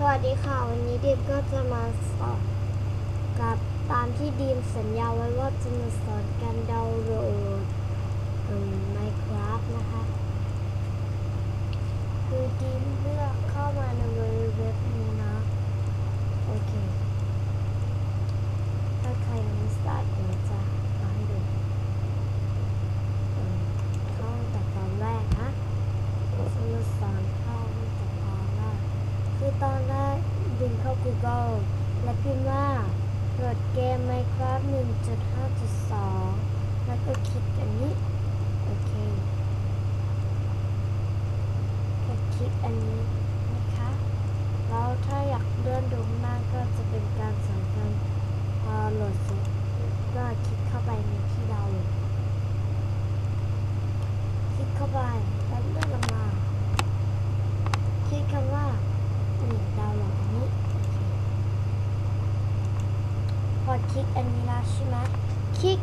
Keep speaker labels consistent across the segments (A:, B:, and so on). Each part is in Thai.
A: สวัสดีค่ะ วันนี้ดีมก็จะมาสอนกับตามที่ดีมสัญญาไว้ว่าจะมาสอนการดาวน์โหลดอืม Minecraft นะคะ คือดีมเลือกเข้ามาในเว็บนี้นะ โอเค ถ้าใครยังไม่สตาร์ทเดี๋ยวจะมาให้ดูอืมเข้าตั้งแต่ตอนแรกนะ จะมาสอนเข้าตั้งแต่ตอนแรก คือตอนแรกดึง เข้า Google และพิมพ์ว่าโหลดเกม Minecraft 1.5.2 แล้วก็คลิกอันนี้ โอเคก็คลิกอันนี้นะคะ แล้วถ้าอยากเลื่อนดูข้างหน้าก็จะเป็นการสอนการพอโหลดเสร็จก็คลิกเข้าไปในที่ดาวน์โหลดคลิกเข้าไปแล้วเลื่อนลงมา คลิกคำว่านี่ดาวน์โหลดอันนี้โอเคพอค ลิกอันนี้แล้วใช่ไหมคลิก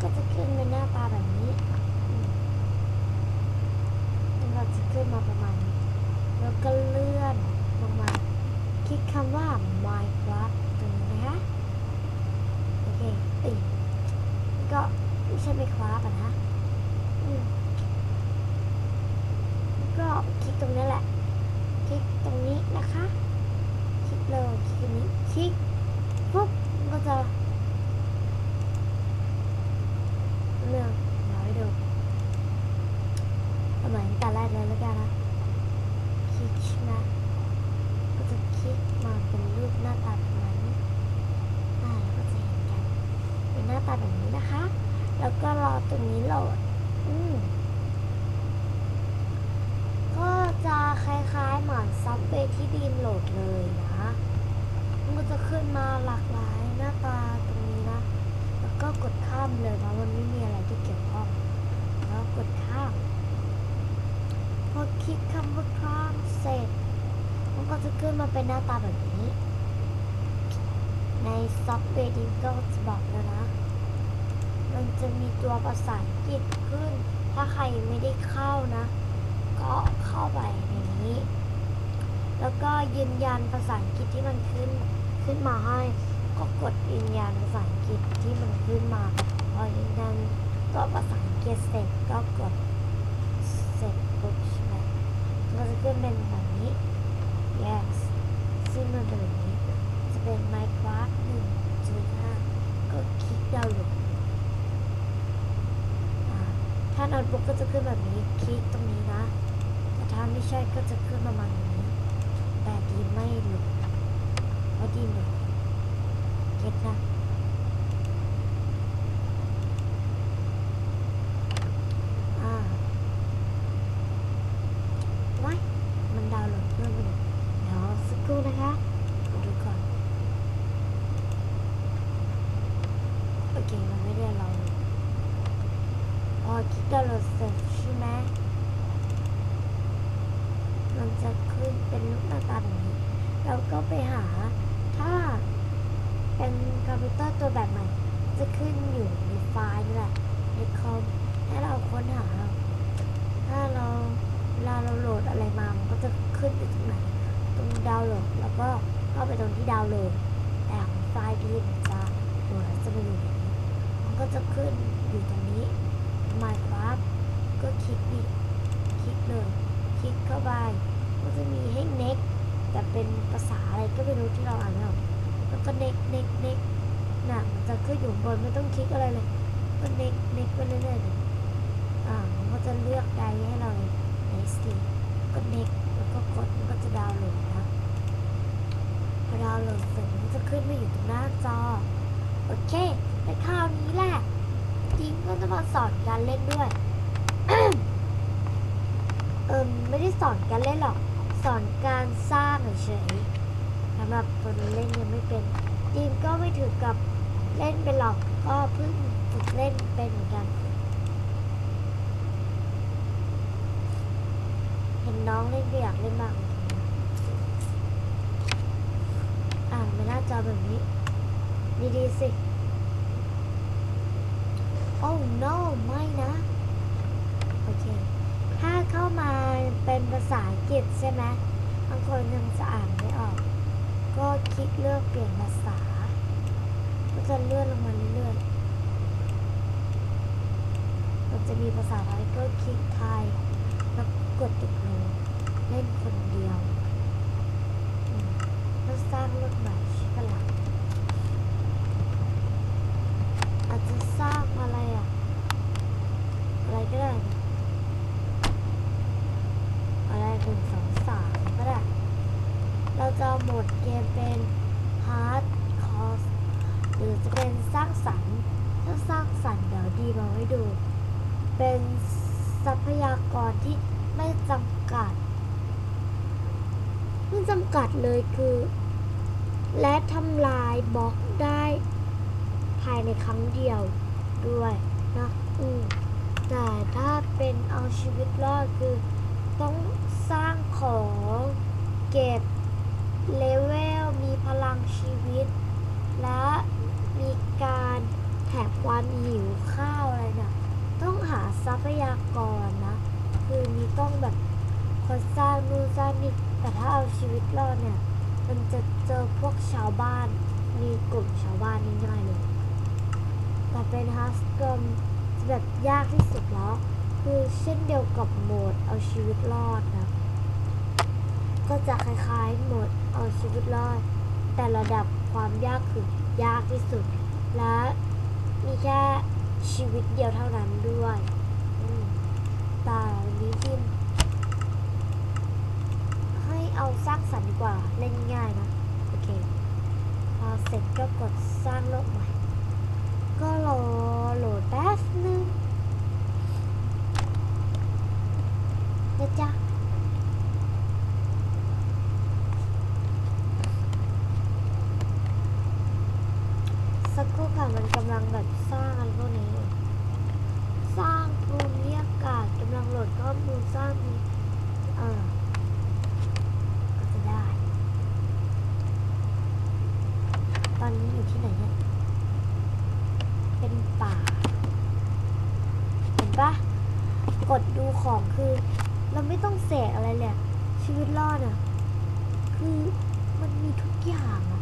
A: ก็จะขึ้นเป็นหน้าตาแบบนี้แล้วเราจะขึ้นมาประมาณนี้แล้วก็เลื่อนลงมา คลิกคำว่า Minecraft ตรงนี้นะคะโอเคติก็ไม่ใช่ Minecraft อะนะก็คลิกตรงนี้แหละ คลิกตรงนี้นะคะ คลิกเลยคลิกตรงนี้ คลิกปุ๊บมันก็จะเลือกร้อยดูเอาเหมือนแต่แรกเลยแล้วกันนะ คลิกใช่ไหมก็จะคลิกมาเป็นรูปหน้าตาประมาณนี้อ่าแล้วก็จะเห็นกัน เป็นหน้าตาแบบนี้นะคะ แล้วก็รอตรงนี้โหลดอืมก็จะคล้ายๆเหมือนซับเวย์ที่ดีมโหลดเลยนะมันก็จะขึ้นมาหลากหลายหน้าตาตรงนี้นะ แล้วก็กดข้ามเลยเพราะมันไม่มีอะไรที่เกี่ยวข้องแล้วกดข้าม พอคลิกคำว่าข้ามเสร็จ มันก็จะขึ้นมาเป็นหน้าตาแบบนี้ในซับเวย์ดีมก็จะบอกแล้วนะ มันจะมีตัวภาษาอังกฤษขึ้น ถ้าใครไม่ได้เข้านะ ก็เข้าไปในนี้ แล้วก็ยืนยันภาษาอังกฤษที่มันขึ้นขึ้นมาให้ ก็กดยืนยันภาษาอังกฤษที่มันขึ้นมาพอยืนยันตัวภาษาอังกฤษเสร็จก็กดเสร็จปุ๊บใช่ไหมมันจะขึ้นเป็นแบบนี้ yes ซึ่งมันเป็นแบบนี้จะเป็น Minecraft 1.5ก็คลิกดาวน์โหลดอ่า ถ้าโน้ตบุ๊กก็จะขึ้นแบบนี้ คลิกตรงนี้นะ แต่ถ้าไม่ใช่ก็จะขึ้นประมาณนี้ แต่ดีไม่หลุดเพราะดีหลุดเก็ตนะ อ่าไว้มันดาวน์โหลดเพิ่มไปหนึ่งเดี๋ยวสักครู่นะคะมาดูก่อน โอเค มันไม่ได้เราเลย พอคลิกดาวน์โหลดเสร็จใช่ไหมมันจะขึ้นเป็นรูปหน้าตาแบบนี้เราก็ไปหา ถ้าเป็นคอมพิวเตอร์ตัวแบบใหม่ จะขึ้นอยู่ในไฟล์นี่แหละในคอมให้เราค้นหา ถ้าเราเวลาเราโหลดอะไรมา มันก็จะขึ้นอยู่ตรงไหนตรงดาวน์โหลดแล้วก็เข้าไปตรงที่ดาวน์โหลดแต่ของไฟล์ดีมันจะโหลดแล้วจะมาอยู่ในนี้มันก็จะขึ้นอยู่ตรงนี้ Minecraft ก็คลิกดิคลิกเลย คลิ กเข้าไปก็จะมีให้ next แต่เป็นภาษาอะไรก็ไม่รู้ที่เราอ่านไม่ออกแล้วก็ next next next น่ะมันจะขึ้นอยู่บนไม่ต้องคลิกอะไรเลยก็ next next ไปเรื่อยๆอ่ามันก็จะเลือกไดให้เราเลย next สิก็ next แล้วก็กดมันก็จะดาวน์โหลดนะพอดาวน์โหลดเสร็จมันจะขึ้นมาอยู่ตรงหน้าจอโอเคแต่คราวนี้แหละจริงก็จะมาสอนการเล่นด้วย เอิมไม่ได้สอนการเล่นหรอก สอนการสร้างเฉยๆสำหรับคนเล่นยังไม่เป็นทีมก็ไม่ถือกับเล่นเป็นหรอกก็เพิ่งฝึกเล่นเป็นเหมือนกัน เห็นน้องเล่นก็อยากเล่นบ้างอ่านไม่น่าจอแบบนี้ ดีๆสิ โอ้ no ไม่นะ โอเค เป็นภาษาอังกฤษใช่ไหมบางคนยังจะอ่านไม่ออก ก็คลิกเลือกเปลี่ยนภาษา ก็จะเลื่อนลงมาเรื่อยๆมันจะมีภาษาไทยก็คลิกไทย แล้วกดติดโลเล่นคนเดียวอืมแล้วสร้างเรื่องใหม่ใช่ปะล่ะอาจจะสร้างอะไรอะ อะไรก็ได้นะอะไรหนึ่งสองสามก็ได้ เรา จะเอหมดเกมเป็น hard cost หรือจะเป็นสร้างสรรค์ถ้าสร้างสรรค์เดี๋ยวดีมาไว้ดู เป็นทรัพยากรที่ไม่จำกัดไม่จำกัดเลยคือ และทำลายบล็อกได้ภายในครั้งเดียวด้วยนะอืมแต่ถ้าเป็นเอาชีวิตรอดคือต้องสร้างของเก็บเลเวล มีพลังชีวิต และมีการแถบความหิวข้าวอะไรเนะต้องหาทรัพยากรนะ คือมีต้องแบบคนสร้างนู่นสร้างนี่แต่ถ้าเอาชีวิตรอดเนี่ย มันจะเจอพวกชาวบ้าน มีกลุ่มชาวบ้านง่ายๆเลยแต่เป็นฮัสเกิมแบบยากที่สุดแล้ว คือเช่นเดียวกับโหมดเอาชีวิตรอดนะ ก็จะคล้ายๆโหมดเอาชีวิตรอด แต่ระดับ ความยากคือยากที่สุด และมีแค่ชีวิตเดียวเท่านั้นด้วยแต่วันนี้ทีมให้เอาสร้างสรรค์ดีกว่าเล่นง่ายๆนะ โอเค พอเสร็จก็กดสร้างโลกใหม่ ก็รอโหลดแป๊บนึงนะจ๊ะ สักครู่ค่ะมันกำลังแบบสร้างอะไรพวกนี้ สร้างภูมิอากาศกำลังโหลดข้อมูลสร้างมีเออก็จะได้ ตอนนี้อยู่ที่ไหนเนี่ยเป็นป่า เห็นปะกดดูของคือ เราไม่ต้องเสกอะไรเลยชีวิตรอดอะ คือมันมีทุกอย่างอะ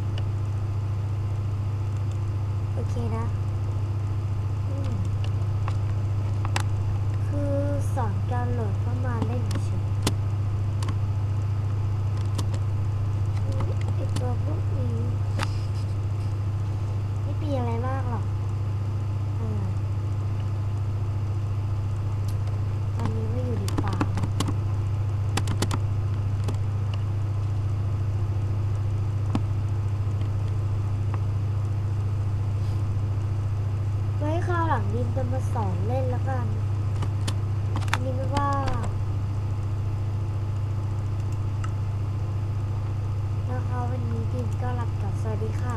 A: โอ เคนะ คือสอนการโหลดเข้ามาเล่นเฉยอืมไอตัวพวกนี้ไม่มีอะไรมากหรอกอ่าตอนนี้ไม่อยู่ในป่า ข้าวหลังดินจะมาสอนเล่นแล้วกันอันนี้ไม่ว่า แล้วเขาวันนี้ดินก็รับกับสวัสดีค่ะ